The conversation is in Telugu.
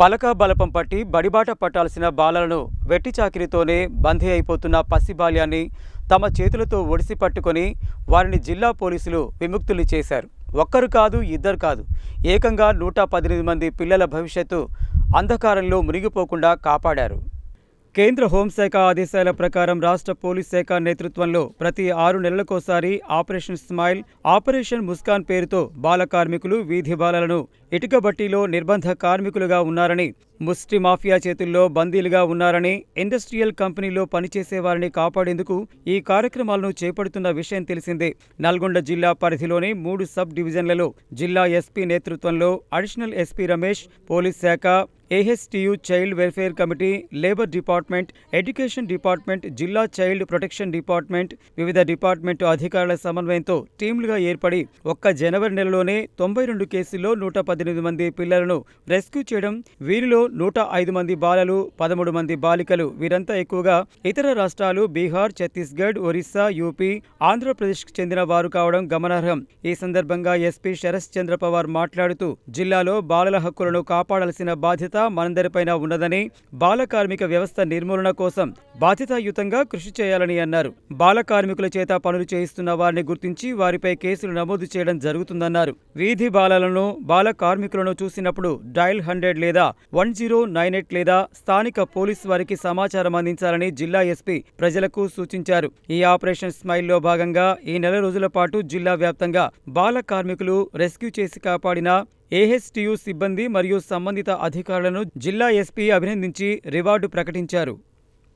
పలక బలపం పట్టి బడిబాట పట్టాల్సిన బాలలను వెట్టి చాకిరితోనే బందీ అయిపోతున్న పసి బాల్యాన్ని తమ చేతులతో ఒడిసి పట్టుకొని వారిని జిల్లా పోలీసులు విముక్తులు చేశారు. ఒక్కరు కాదు ఇద్దరు కాదు. ఏకంగా నూట పద్దెనిమిది మంది పిల్లల భవిష్యత్తు అంధకారంలో మునిగిపోకుండా కాపాడారు. కేంద్ర హోంశాఖ ఆదేశాల ప్రకారం రాష్ట్ర పోలీస్ శాఖ నేతృత్వంలో ప్రతి ఆరు నెలలకోసారి ఆపరేషన్ స్మైల్ ఆపరేషన్ ముస్కాన్ పేరుతో బాల కార్మికులు వీధి బాలలను ఇటుక బట్టీలో నిర్బంధ కార్మికులుగా ఉన్నారని ముస్టి మాఫియా చేతుల్లో బందీలుగా ఉన్నారని ఇండస్ట్రియల్ కంపెనీలో పనిచేసే వారిని కాపాడేందుకు ఈ కార్యక్రమాలను చేపడుతున్న విషయం తెలిసిందే. నల్గొండ జిల్లా పరిధిలోని మూడు సబ్ డివిజన్లలో జిల్లా ఎస్పీ నేతృత్వంలో అడిషనల్ ఎస్పీ రమేష్ పోలీస్ శాఖ AHTU child welfare committee labour department education department జిల్లా చైల్డ్ ప్రొటెక్షన్ డిపార్ట్మెంట్ వివిధ డిపార్ట్మెంటు అధికారుల సమన్వయంతో టీంలుగా ఏర్పడి ఒక్క జనవరి నెలలోనే తొంభై రెండు కేసుల్లో నూట పద్దెనిమిది మంది పిల్లలను రెస్క్యూ చేయడం వీరిలో నూట ఐదు మంది బాలలు పదమూడు మంది బాలికలు వీరంతా ఎక్కువగా ఇతర రాష్ట్రాలు బీహార్ ఛత్తీస్గఢ్ ఒరిస్సా యూపీ ఆంధ్రప్రదేశ్కు చెందిన వారు కావడం గమనార్హం. ఈ సందర్భంగా ఎస్పీ శరత్ చంద్ర పవార్ మాట్లాడుతూ జిల్లాలో బాలల హక్కులను కాపాడాల్సిన బాధ్యత బాధ్యత మనందరిపైన ఉన్నదని బాల కార్మిక వ్యవస్థ నిర్మూలన కోసం బాధ్యతాయుతంగా కృషి చేయాలని అన్నారు. బాల కార్మికుల చేత పనులు చేయిస్తున్న వారిని గుర్తించి వారిపై కేసులు నమోదు చేయడం జరుగుతుందన్నారు. వీధి బాలలను బాల కార్మికులను చూసినప్పుడు డయల్ హండ్రెడ్ లేదా వన్ జీరో నైన్ ఎయిట్ లేదా స్థానిక పోలీస్ వారికి సమాచారం అందించాలని జిల్లా ఎస్పీ ప్రజలకు సూచించారు. ఈ ఆపరేషన్ స్మైల్లో భాగంగా ఈ నెల రోజుల పాటు జిల్లా వ్యాప్తంగా బాల కార్మికులు రెస్క్యూ చేసి కాపాడిన ఏహెచ్టియు సిబ్బంది మరియు సంబంధిత అధికారులను జిల్లా ఎస్పీ అభినందించి రివార్డు ప్రకటించారు.